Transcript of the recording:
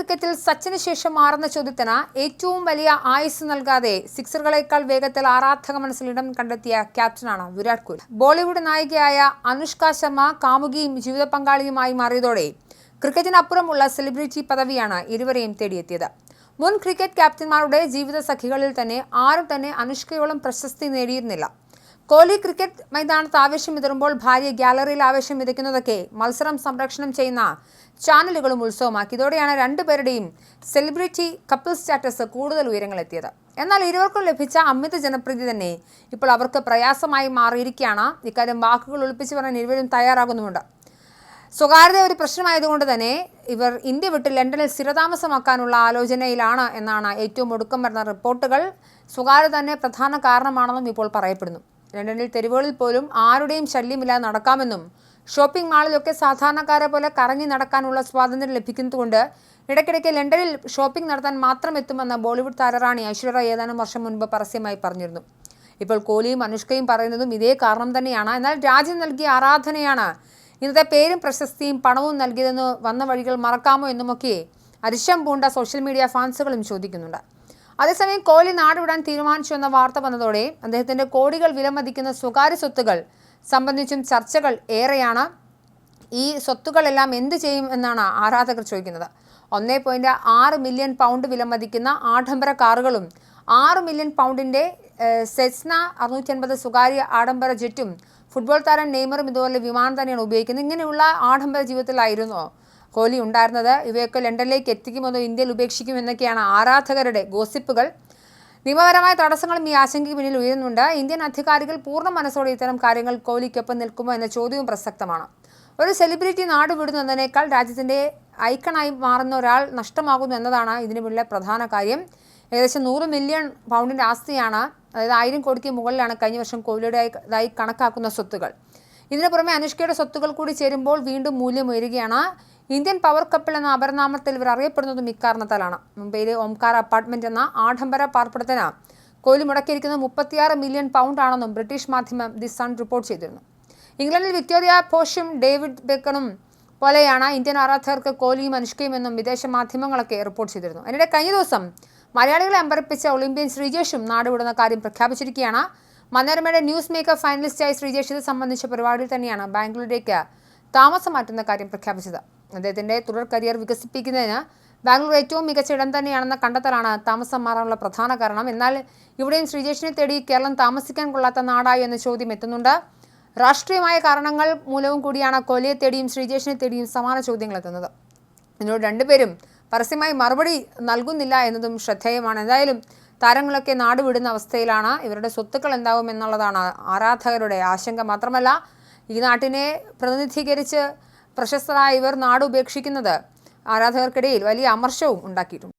ക്രിക്കറ്റിൽ സച്ചിന് ശേഷം മാറുന്ന ചോദ്യത്തിന് ഏറ്റവും വലിയ ആയുസ് നൽകാതെ സിക്സറുകളേക്കാൾ വേഗത്തിൽ ആരാധക മനസ്സിൽ ഇടം കണ്ടെത്തിയ ക്യാപ്റ്റനാണ് വിരാട് കോഹ്ലി. ബോളിവുഡ് നായികയായ അനുഷ്ക ശർമ്മ കാമുകിയും ജീവിത പങ്കാളിയുമായി മാറിയതോടെ ക്രിക്കറ്റിനപ്പുറമുള്ള സെലിബ്രിറ്റി പദവിയാണ് ഇരുവരെയും തേടിയെത്തിയത്. മുൻ ക്രിക്കറ്റ് ക്യാപ്റ്റന്മാരുടെ ജീവിത സഖികളിൽ തന്നെ ആരും തന്നെ അനുഷ്കയോളം പ്രശസ്തി നേടിയിരുന്നില്ല. കോഹ്ലി ക്രിക്കറ്റ് മൈതാനത്ത് ആവേശം വിതറുമ്പോൾ ഭാര്യ ഗ്യാലറിയിൽ ആവേശം വിതയ്ക്കുന്നതൊക്കെ മത്സരം സംരക്ഷണം ചെയ്യുന്ന ചാനലുകളും ഉത്സവമാക്കി ഇതോടെയാണ് രണ്ടുപേരുടെയും സെലിബ്രിറ്റി കപ്പിൾ സ്റ്റാറ്റസ് കൂടുതൽ ഉയരങ്ങളെത്തിയത് എന്നാൽ ഇരുവർക്കും ലഭിച്ച അമിത ജനപ്രീതി തന്നെ ഇപ്പോൾ അവർക്ക് പ്രയാസമായി മാറിയിരിക്കുകയാണ്. ഇക്കാര്യം വാക്കുകൾ ഒളിപ്പിച്ചു പറയാൻ ഇരുവരും തയ്യാറാകുന്നുമുണ്ട്. സ്വകാര്യത ഒരു പ്രശ്നമായതുകൊണ്ട് തന്നെ ഇവർ ഇന്ത്യ വിട്ട് ലണ്ടനിൽ സ്ഥിരതാമസമാക്കാനുള്ള ആലോചനയിലാണ് എന്നാണ് ഏറ്റവും ഒടുക്കം വരുന്ന റിപ്പോർട്ടുകൾ. സ്വകാര്യത തന്നെ പ്രധാന കാരണമാണെന്നും ഇപ്പോൾ പറയപ്പെടുന്നു. ലണ്ടനിൽ തെരുവുകളിൽ പോലും ആരുടെയും ശല്യമില്ലാതെ നടക്കാമെന്നും ഷോപ്പിംഗ് മാളിലൊക്കെ സാധാരണക്കാരെ പോലെ കറങ്ങി നടക്കാനുള്ള സ്വാതന്ത്ര്യം ലഭിക്കുന്നതുകൊണ്ട് ഇടയ്ക്കിടയ്ക്ക് ലണ്ടനിൽ ഷോപ്പിംഗ് നടത്താൻ മാത്രം എത്തുമെന്ന ബോളിവുഡ് താരറാണി ഐശ്വര്യ ഏതാനും വർഷം മുൻപ് പരസ്യമായി പറഞ്ഞിരുന്നു. ഇപ്പോൾ കോലിയും അനുഷ്കയും പറയുന്നതും ഇതേ കാരണം തന്നെയാണ്. എന്നാൽ രാജ്യം നൽകിയ ആരാധനയാണ് ഇന്നത്തെ പേരും പ്രശസ്തിയും പണവും നൽകിയതെന്ന് വന്ന വഴികൾ മറക്കാമോ എന്നുമൊക്കെ അരിശം പൂണ്ട സോഷ്യൽ മീഡിയ ഫാൻസുകളും ചോദിക്കുന്നുണ്ട്. അതേസമയം കോഹ്ലി നാടുവിടാൻ തീരുമാനിച്ചു എന്ന വാർത്ത വന്നതോടെ അദ്ദേഹത്തിന്റെ കോടികൾ വിലമതിക്കുന്ന സ്വകാര്യ സ്വത്തുകൾ സംബന്ധിച്ചും ചർച്ചകൾ ഏറെയാണ്. ഈ സ്വത്തുക്കളെല്ലാം എന്ത് ചെയ്യും എന്നാണ് ആരാധകർ ചോദിക്കുന്നത്. ഒന്നേ പോയിന്റ് ആറ് മില്യൺ പൗണ്ട് വിലമതിക്കുന്ന ആഡംബര കാറുകളും ആറ് മില്യൺ പൗണ്ടിന്റെ സെസ്ന അറുന്നൂറ്റി അൻപത് സ്വകാര്യ ആഡംബര ജെറ്റും ഫുട്ബോൾ താരം നെയ്മറും ഇതുപോലെ വിമാനം തന്നെയാണ് ഉപയോഗിക്കുന്നത്. ഇങ്ങനെയുള്ള ആഡംബര ജീവിതത്തിലായിരുന്നോ കോഹ്ലി ഉണ്ടായിരുന്നത്. ഇവയൊക്കെ ലണ്ടനിലേക്ക് എത്തിക്കുമെന്നോ ഇന്ത്യയിൽ ഉപേക്ഷിക്കുമെന്നൊക്കെയാണ് ആരാധകരുടെ ഗോസിപ്പുകൾ. നിയമപരമായ തടസ്സങ്ങളും ഈ ആശങ്കയ്ക്ക് പിന്നിൽ ഉയരുന്നുണ്ട്. ഇന്ത്യൻ അധികാരികൾ പൂർണ മനസ്സോടെ ഇത്തരം കാര്യങ്ങൾ കോഹ്ലിക്കൊപ്പം നിൽക്കുമോ എന്ന ചോദ്യവും പ്രസക്തമാണ്. ഒരു സെലിബ്രിറ്റി നാട് വിടുന്നു എന്നതിനേക്കാൾ രാജ്യത്തിന്റെ ഐക്കണായി മാറുന്ന ഒരാൾ നഷ്ടമാകുന്നു എന്നതാണ് ഇതിന് പ്രധാന കാര്യം. ഏകദേശം നൂറ് മില്യൺ പൗണ്ടിന്റെ ആസ്തിയാണ് അതായത് ആയിരം കോടിക്ക് മുകളിലാണ് കഴിഞ്ഞ വർഷം കോഹ്ലിയുടേതായി കണക്കാക്കുന്ന സ്വത്തുകൾ. ഇതിനു പുറമെ അനുഷ്കയുടെ സ്വത്തുകൾ കൂടി ചേരുമ്പോൾ വീണ്ടും മൂല്യം ഉയരുകയാണ്. ഇന്ത്യൻ പവർ കപ്പിൾ എന്ന അപരനാമത്തിൽ ഇവർ അറിയപ്പെടുന്നതും ഇക്കാരണത്താലാണ്. മുംബൈയിലെ ഓംകാർ അപ്പാർട്ട്മെന്റ് എന്ന ആഡംബര പാർപ്പിടത്തിന് കോഹ്ലി മുടക്കിയിരിക്കുന്നത് മുപ്പത്തിയാറ് മില്യൺ പൗണ്ട് ആണെന്നും ബ്രിട്ടീഷ് മാധ്യമം ദി സൺ റിപ്പോർട്ട് ചെയ്തിരുന്നു. ഇംഗ്ലണ്ടിൽ വിക്ടോറിയ പോഷും ഡേവിഡ് ബെക്കണും പോലെയാണ് ഇന്ത്യൻ ആരാധകർക്ക് കോഹ്ലിയും അനുഷ്കയും എന്നും വിദേശ മാധ്യമങ്ങളൊക്കെ റിപ്പോർട്ട് ചെയ്തിരുന്നു. അതിനിടെ കഴിഞ്ഞ ദിവസം മലയാളികളെ അമ്പരപ്പിച്ച ഒളിമ്പ്യൻ ശ്രീജേഷും നാടുവിടുന്ന കാര്യം പ്രഖ്യാപിച്ചിരിക്കുകയാണ്. മനോരമയുടെ ന്യൂസ് മേക്കർ ഫൈനലിസ്റ്റായി ശ്രീജേഷ് ഇത് സംബന്ധിച്ച പരിപാടിയിൽ തന്നെയാണ് ബാംഗ്ലൂരിലേക്ക് താമസം മാറ്റുന്ന കാര്യം പ്രഖ്യാപിച്ചത്. അദ്ദേഹത്തിന്റെ തുടർ കരിയർ വികസിപ്പിക്കുന്നതിന് ബാംഗ്ലൂർ ഏറ്റവും മികച്ച ഇടം തന്നെയാണെന്ന കണ്ടെത്തലാണ് താമസം മാറാനുള്ള പ്രധാന കാരണം. എന്നാൽ ഇവിടെയും ശ്രീജേഷിനെ തേടി കേരളം താമസിക്കാൻ കൊള്ളാത്ത നാടായി എന്ന ചോദ്യം എത്തുന്നുണ്ട്. രാഷ്ട്രീയമായ കാരണങ്ങൾ മൂലവും കൂടിയാണ് കോഹ്ലിയെ തേടിയും ശ്രീജേഷിനെ തേടിയും സമാന ചോദ്യങ്ങൾ എത്തുന്നത്. ഇതിനോട് രണ്ടുപേരും പരസ്യമായി മറുപടി നൽകുന്നില്ല എന്നതും ശ്രദ്ധേയമാണ്. എന്തായാലും താരങ്ങളൊക്കെ നാടുവിടുന്ന അവസ്ഥയിലാണ് ഇവരുടെ സ്വത്തുക്കൾ എന്താവും എന്നുള്ളതാണ് ആരാധകരുടെ ആശങ്ക. മാത്രമല്ല ഈ നാട്ടിനെ പ്രതിനിധീകരിച്ച് പ്രശസ്തരായ ഇവർ നാടുപേക്ഷിക്കുന്നത് ആരാധകർക്കിടയിൽ വലിയ അമർഷവും ഉണ്ടാക്കിയിട്ടുണ്ട്.